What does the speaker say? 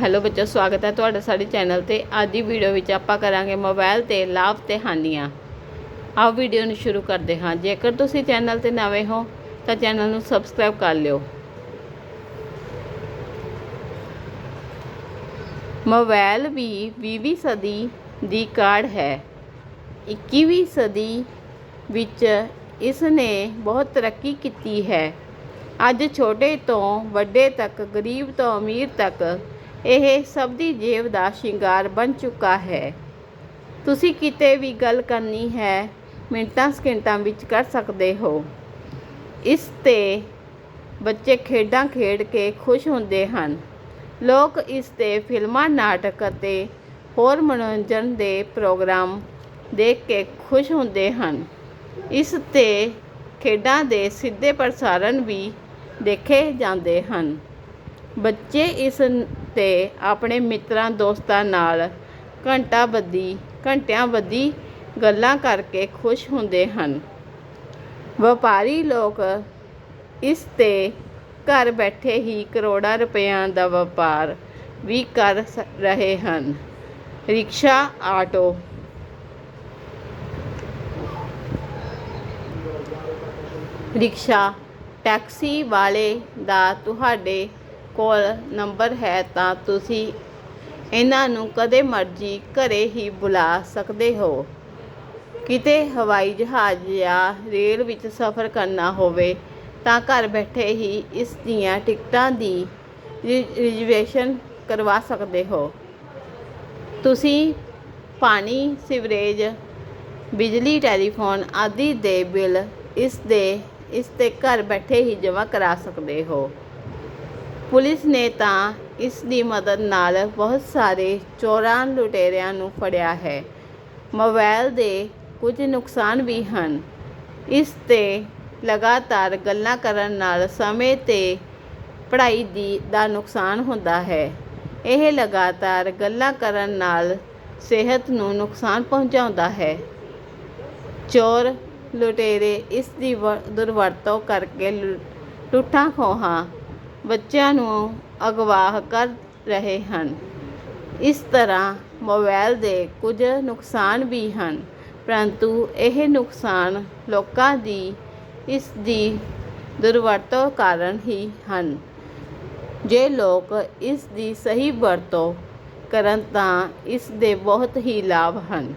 Hello ਬੱਚੋ, ਸਵਾਗਤ ਹੈ ਤੁਹਾਡਾ ਸਾਡੇ ਚੈਨਲ ਤੇ। ਅੱਜ ਦੀ ਵੀਡੀਓ ਵਿੱਚ ਆਪਾਂ ਕਰਾਂਗੇ ਮੋਬਾਈਲ ਤੇ ਲਾਭ ਤੇ ਹਾਨੀਆਂ। ਆਓ ਵੀਡੀਓ ਨੂੰ ਸ਼ੁਰੂ ਕਰਦੇ ਹਾਂ। ਜੇਕਰ ਤੁਸੀਂ ਚੈਨਲ ਤੇ ਨਵੇਂ ਹੋ, ਤਾਂ ਚੈਨਲ ਨੂੰ ਸਬਸਕ੍ਰਾਈਬ ਕਰ ਲਿਓ। ਮੋਬਾਈਲ ਵੀ 20ਵੀਂ ਸਦੀ ਦੀ ਕਾਢ ਹੈ। 21ਵੀਂ ਸਦੀ ਵਿੱਚ ਇਸ ਨੇ ਬਹੁਤ ਤਰੱਕੀ ਕੀਤੀ ਹੈ। ਅੱਜ ਛੋਟੇ ਤੋਂ ਵੱਡੇ ਤੱਕ, ਗਰੀਬ ਤੋਂ ਅਮੀਰ ਤੱਕ ਇਹ ਸਭ ਦੀ ਜੇਬ ਦਾ ਸ਼ਿੰਗਾਰ ਬਣ ਚੁੱਕਾ ਹੈ। ਤੁਸੀਂ ਕਿਤੇ ਵੀ ਗੱਲ ਕਰਨੀ ਹੈ, ਮਿੰਟਾਂ ਸਕਿੰਟਾਂ ਵਿੱਚ ਕਰ ਸਕਦੇ ਹੋ। ਇਸ ਤੇ ਬੱਚੇ ਖੇਡਾਂ ਖੇਡ ਕੇ ਖੁਸ਼ ਹੁੰਦੇ ਹਨ। ਲੋਕ ਇਸ ਤੇ ਫਿਲਮਾਂ, ਨਾਟਕ ਅਤੇ ਹੋਰ ਮਨੋਰੰਜਨ ਦੇ ਪ੍ਰੋਗਰਾਮ ਦੇਖ ਕੇ ਖੁਸ਼ ਹੁੰਦੇ ਹਨ। ਇਸ ਤੇ ਖੇਡਾਂ ਦੇ ਸਿੱਧੇ ਪ੍ਰਸਾਰਣ ਵੀ ਦੇਖੇ ਜਾਂਦੇ ਹਨ। ਬੱਚੇ ਇਸ ਤੇ ਆਪਣੇ ਮਿੱਤਰਾਂ, ਦੋਸਤਾਂ ਨਾਲ ਘੰਟਾ ਬੱਧੀ, ਘੰਟਿਆਂ ਬੱਧੀ ਗੱਲਾਂ ਕਰਕੇ ਖੁਸ਼ ਹੁੰਦੇ ਹਨ। ਵਪਾਰੀ ਲੋਕ ਇਸ ਤੇ ਘਰ ਬੈਠੇ ਹੀ ਕਰੋੜਾਂ ਰੁਪਇਆਂ ਦਾ ਵਪਾਰ ਵੀ ਕਰ ਰਹੇ ਹਨ। ਰਿਕਸ਼ਾ, ਆਟੋ ਰਿਕਸ਼ਾ, ਟੈਕਸੀ ਵਾਲੇ ਦਾ ਤੁਹਾਡੇ ਕੋਲ ਨੰਬਰ ਹੈ ਤਾਂ ਤੁਸੀਂ ਇਹਨਾਂ ਨੂੰ ਕਦੇ ਮਰਜ਼ੀ ਘਰੇ ਹੀ ਬੁਲਾ ਸਕਦੇ ਹੋ। ਕਿਤੇ ਹਵਾਈ ਜਹਾਜ਼ ਜਾਂ ਰੇਲ ਵਿੱਚ ਸਫ਼ਰ ਕਰਨਾ ਹੋਵੇ ਤਾਂ ਘਰ ਬੈਠੇ ਹੀ ਇਸ ਦੀਆਂ ਟਿਕਟਾਂ ਦੀ ਰਿ- ਰਿਜ਼ਰਵੇਸ਼ਨ ਕਰਵਾ ਸਕਦੇ ਹੋ। ਤੁਸੀਂ ਪਾਣੀ, ਸੀਵਰੇਜ, ਬਿਜਲੀ, ਟੈਲੀਫੋਨ ਆਦਿ ਦੇ ਬਿੱਲ ਇਸ ਦੇ, ਇਸ ਤੇ ਘਰ ਬੈਠੇ ਹੀ ਜਮ੍ਹਾਂ ਕਰਾ ਸਕਦੇ ਹੋ। ਪੁਲਿਸ ਨੇ ਤਾਂ ਇਸ ਦੀ ਮਦਦ ਨਾਲ ਬਹੁਤ ਸਾਰੇ ਚੋਰਾਂ ਲੁਟੇਰਿਆਂ ਨੂੰ ਫੜਿਆ ਹੈ। ਮੋਬਾਈਲ ਦੇ ਕੁਝ ਨੁਕਸਾਨ ਵੀ ਹਨ। ਇਸ ਤੇ ਲਗਾਤਾਰ ਗੱਲਾਂ ਕਰਨ ਨਾਲ ਸਮੇਂ ਤੇ ਪੜ੍ਹਾਈ ਦੀ ਦਾ ਨੁਕਸਾਨ ਹੁੰਦਾ ਹੈ। ਇਹ ਲਗਾਤਾਰ ਗੱਲਾਂ ਕਰਨ ਨਾਲ ਸਿਹਤ ਨੂੰ ਨੁਕਸਾਨ ਪਹੁੰਚਾਉਂਦਾ ਹੈ। ਚੋਰ ਲੁਟੇਰੇ ਇਸ ਦੀ ਵ- ਦੁਰਵਰਤੋਂ ਕਰਕੇ ਲੁ- ਲੁੱਟਾਂ ਖੋਹਾਂ ਬੱਚਿਆਂ ਨੂੰ ਅਗਵਾਹ ਕਰ ਰਹੇ ਹਨ। ਇਸ ਤਰ੍ਹਾਂ ਮੋਬਾਈਲ ਦੇ ਕੁਝ ਨੁਕਸਾਨ ਵੀ ਹਨ, ਪਰੰਤੂ ਇਹ ਨੁਕਸਾਨ ਲੋਕਾਂ ਦੀ, ਇਸ ਦੀ ਦੁਰਵਰਤੋਂ ਕਾਰਨ ਹੀ ਹਨ। ਜੇ ਲੋਕ ਇਸ ਦੀ ਸਹੀ ਵਰਤੋਂ ਕਰਨ ਤਾਂ ਇਸ ਦੇ ਬਹੁਤ ਹੀ ਲਾਭ ਹਨ।